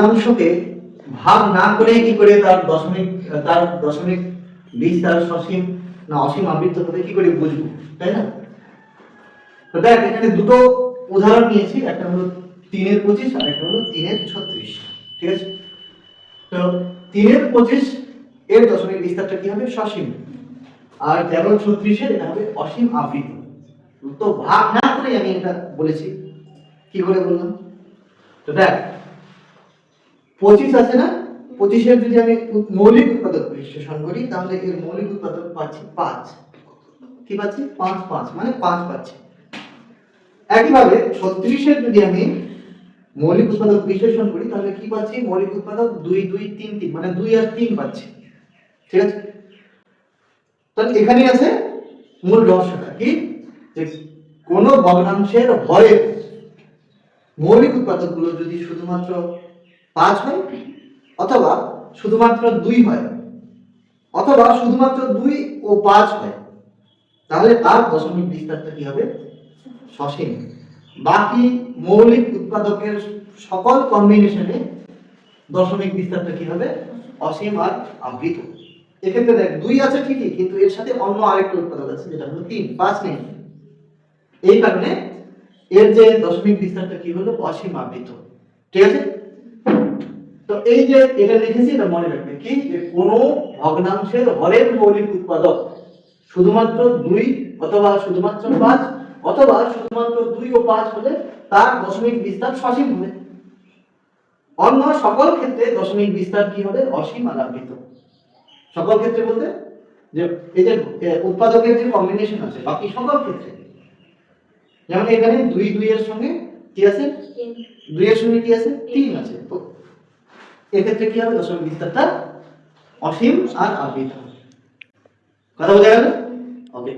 ভগ্নাংশকে ভাগ না করে কি করে তার দশমিক তার দশমিক বিশ, তার সসীম না অসীম আবৃত্ত হবে কি করে বুঝব, তাই না? তো দেখ, এখানে দুটো উদাহরণ নিয়েছি, একটা হলো তিনের পঁচিশ আর একটা হলো তিনের ছত্রিশ, ঠিক আছে? তো তিনের পঁচিশ এর দশমিক বিস্তারটা কি হবে? সসীম। আর তেরো ছত্রিশের এটা হবে অসীম আবৃত তো ভাগ না করে আমি এটা বলেছি। কি করে বললাম? তো দেখ পঁচিশ আছে না? পঁচিশের যদি আমি মৌলিক উৎপাদক বিশ্লেষণ করি, তাহলে এর মৌলিক উৎপাদক পাচ্ছি পাঁচ। কি পাচ্ছি? পাঁচ পাঁচ মানে পাঁচ পাচ্ছি। একইভাবে ছত্রিশের যদি আমি মৌলিক উৎপাদক বিশ্লেষণ করি, তাহলে কি পাচ্ছি? মৌলিক উৎপাদক দুই দুই, তিন তিন মানে দুই আর তিন পাচ্ছি। ঠিক আছে? তাহলে এখানেই আছে মূল রহস্যটা। কি? যে কোন ভগ্নাংশের হরে মৌলিক উৎপাদকগুলো যদি শুধুমাত্র পাঁচ হয়? অথবা শুধুমাত্র দুই হয়? অথবা শুধুমাত্র দুই ও পাঁচ হয়? তাহলে তার দশমিক বিস্তারটা কি হবে? সসীম। বাকি মৌলিক উৎপাদকের সকল কম্বিনেশনে দশমিক বিস্তারটা কি হবে? অসীম আর আবৃত। এক্ষেত্রে দেখ, দুই আছে ঠিকই, কিন্তু এর সাথে অন্য আরেকটা উৎপাদক আছে, যেটা হলো তিন, পাঁচ নেই। এই কারণে এর যে দশমিক বিস্তারটা কি হলো? অসীম আবৃত। ঠিক আছে? তো এই যে এটা লিখেছি এটা মনে রাখবে কি? যে কোনো ভগ্নাংশের হরের মৌলিক উৎপাদক শুধুমাত্র দুই অথবা শুধুমাত্র পাঁচ অথবা শুধুমাত্র দুই ও পাঁচ হলে তার দশমিক বিস্তার সসীম হবে। অন্য সকল ক্ষেত্রে দশমিক বিস্তার কি হবে? অসীম আর আবৃত। সকল ক্ষেত্রে বলতে যে এই যে উৎপাদকের যে কম্বিনেশন আছে বাকি সকল ক্ষেত্রে। যেমন এখানে দুই দুই এর সঙ্গে কি আছে? দুই এর সঙ্গে কি আছে? তিন আছে। তো এক্ষেত্রে কি হবে? দশমিক বিস্তারটা অসীম আর আবৃত কথা বোঝা গেল? ওকে